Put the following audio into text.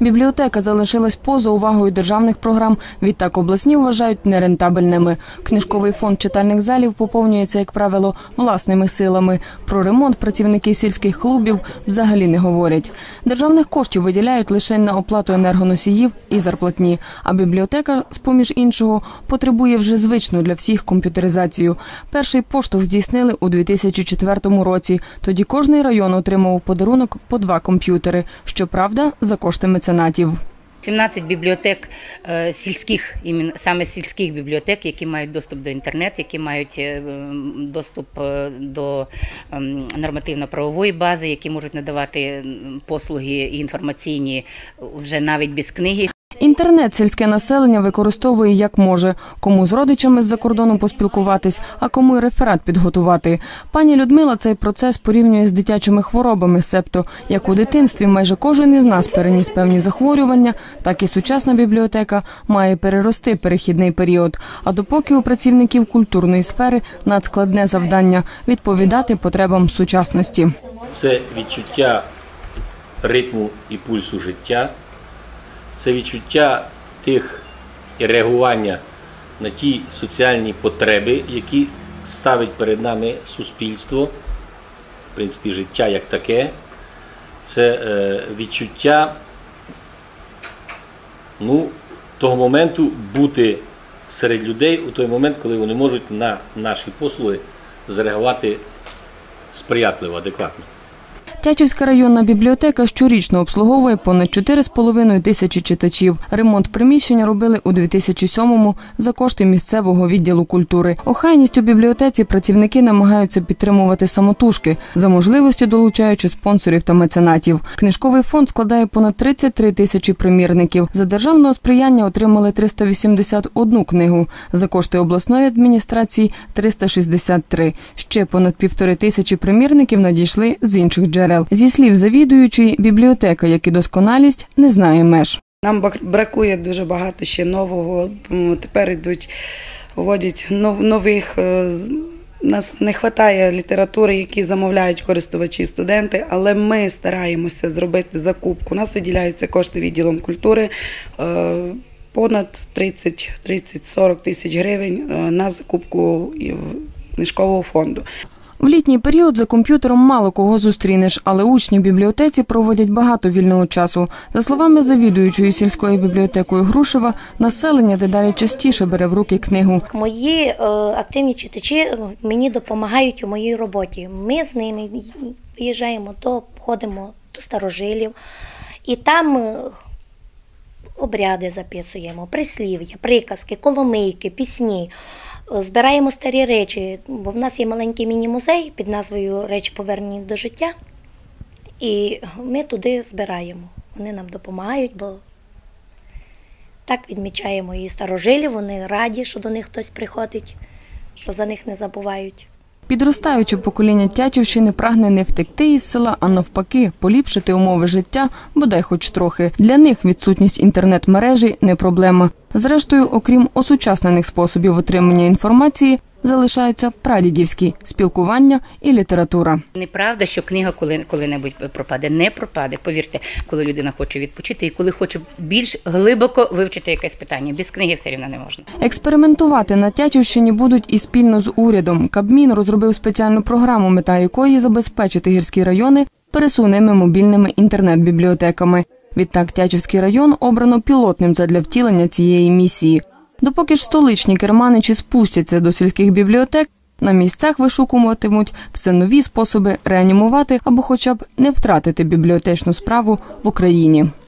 Бібліотека залишилась поза увагою державних програм. Відтак обласні вважають нерентабельними. Книжковий фонд читальних залів поповнюється, як правило, власними силами. Про ремонт працівники сільських клубів взагалі не говорять. Державних коштів виділяють лише на оплату енергоносіїв і зарплатні. А бібліотека, з поміж іншого, потребує вже звичну для всіх комп'ютеризацію. Перший поштовх здійснили у 2004 році. Тоді кожний район отримав подарунок по два комп'ютери. Щоправда, за кошти меценатів. 17 бібліотек е, сільських, саме сільських бібліотек, які мають доступ до інтернету, які мають е, доступ е, до ем, нормативно-правової бази, які можуть надавати послуги інформаційні вже навіть без книги. Інтернет сільське населення використовує як може, кому з родичами з-за кордону поспілкуватись, а кому й реферат підготувати. Пані Людмила цей процес порівнює з дитячими хворобами, себто як у дитинстві майже кожен із нас переніс певні захворювання, так і сучасна бібліотека має перерости перехідний період. А допоки у працівників культурної сфери надскладне завдання відповідати потребам сучасності. це відчуття ритму і пульсу життя, це відчуття тих і реагування на ті соціальні потреби, які ставить перед нами суспільство, в принципі, життя як таке, це е, відчуття ну, того моменту бути серед людей у той момент, коли вони можуть на наші послуги зареагувати сприятливо, адекватно. Тячівська районна бібліотека щорічно обслуговує понад 4,5 тисячі читачів. Ремонт приміщення робили у 2007-му за кошти місцевого відділу культури. Охайність у бібліотеці працівники намагаються підтримувати самотужки, за можливості долучаючи спонсорів та меценатів. Книжковий фонд складає понад 33 тисячі примірників. За державного сприяння отримали 381 книгу. За кошти обласної адміністрації 363. Ще понад півтори тисячі примірників надійшли з інших джерел. Зі слів завідуючої, бібліотека, як і досконалість, не знає меж. Нам бракує дуже багато ще нового. Тепер йдуть, вводять нов- нових. е, Нас не вистачає літератури, які замовляють користувачі студенти, але ми стараємося зробити закупку. У нас виділяються кошти відділом культури е, понад 30, 30-40 тисяч гривень е, на закупку книжкового фонду. В літній період за комп'ютером мало кого зустрінеш, але учні в бібліотеці проводять багато вільного часу. За словами завідуючої сільською бібліотекою Грушева, населення дедалі частіше бере в руки книгу. Мої е, активні читачі е, мені допомагають у моїй роботі. Ми з ними виїжджаємо до ходимо до старожилів, і там е, обряди записуємо, прислів'я, приказки, коломийки, пісні. Збираємо старі речі, бо в нас є маленький міні-музей під назвою Речі повернені до життя. І ми туди збираємо. Вони нам допомагають, бо так відмічаємо і старожилі, вони раді, що до них хтось приходить, що за них не забувають. Підростаюче покоління Тячівщини прагне не втекти із села, а навпаки, поліпшити умови життя, бодай хоч трохи. Для них відсутність інтернет-мережі не проблема. Зрештою, окрім осучаснених способів отримання інформації, залишаються прадідівські спілкування і література. Неправда, що книга коли, коли-небудь пропаде. Не пропаде. Повірте, коли людина хоче відпочити і коли хоче більш глибоко вивчити якесь питання. Без книги все рівно не можна. Експериментувати на Тячівщині будуть і спільно з урядом. Кабмін розробив спеціальну програму, мета якої забезпечити гірські райони пересувними мобільними інтернет-бібліотеками. Відтак Тячівський район обрано пілотним задля втілення цієї місії. Допоки ж столичні керманичі спустяться до сільських бібліотек, на місцях вишукуватимуть все нові способи реанімувати або хоча б не втратити бібліотечну справу в Україні.